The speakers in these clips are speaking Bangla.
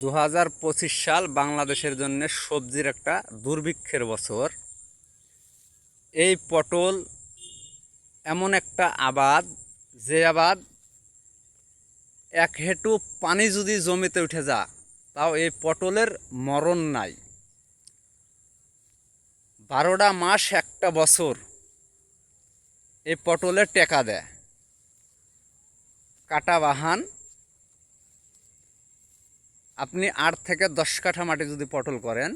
দু হাজার পঁচিশ সাল বাংলাদেশের জন্য সবজির একটা দুর্ভিক্ষের বছর। এই পটল এমন একটা আবাদ, যে আবাদ এক হেঁটু পানি যদি জমিতে উঠে যা, তাও এই পটলের মরণ নাই। বারোটা মাস একটা বছর এই পটলের টেকা দেয়। কাটা বাহান আপনি আট থেকে দশ কাঠা মাটি যদি পটল করেন,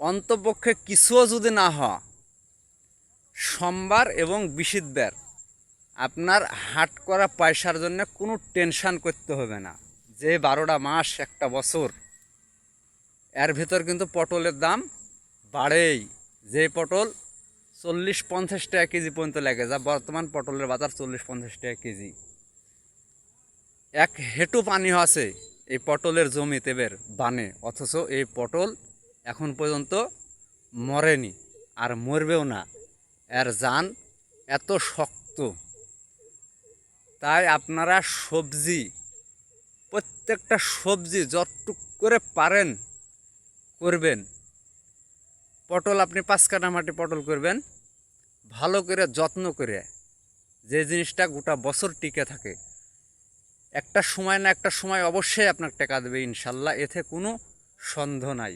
অন্তপক্ষে কিছুও যদি না হয়, সোমবার এবং বিশিদবার আপনার হাট করা পয়সার জন্য কোনো টেনশান করতে হবে না। যে বারোটা মাস, একটা বছর, এর ভিতর কিন্তু পটলের দাম বাড়েই। যে পটল চল্লিশ পঞ্চাশ টাকা কেজি পর্যন্ত লাগে যা বর্তমান পটলের বাজার চল্লিশ পঞ্চাশ টাকা কেজি। এক হেঁটু পানি আছে এই পটলের জমিতে বের বানে, অথচ এই পটল এখন পর্যন্ত মরেনি আর মরবেও না। এর যান এত শক্ত। তাই আপনারা সবজি, প্রত্যেকটা সবজি যতটুক করে পারেন করবেন। পটল আপনি পাঁচ কাটা মাটি পটল করবেন, ভালো করে যত্ন করে যে জিনিসটা গোটা বছর টিকে থাকে একটা সময় না একটা সময় অবশ্যই আপনার টাকা দেবে ইনশাল্লাহ এতে কোনো সন্দেহ নাই।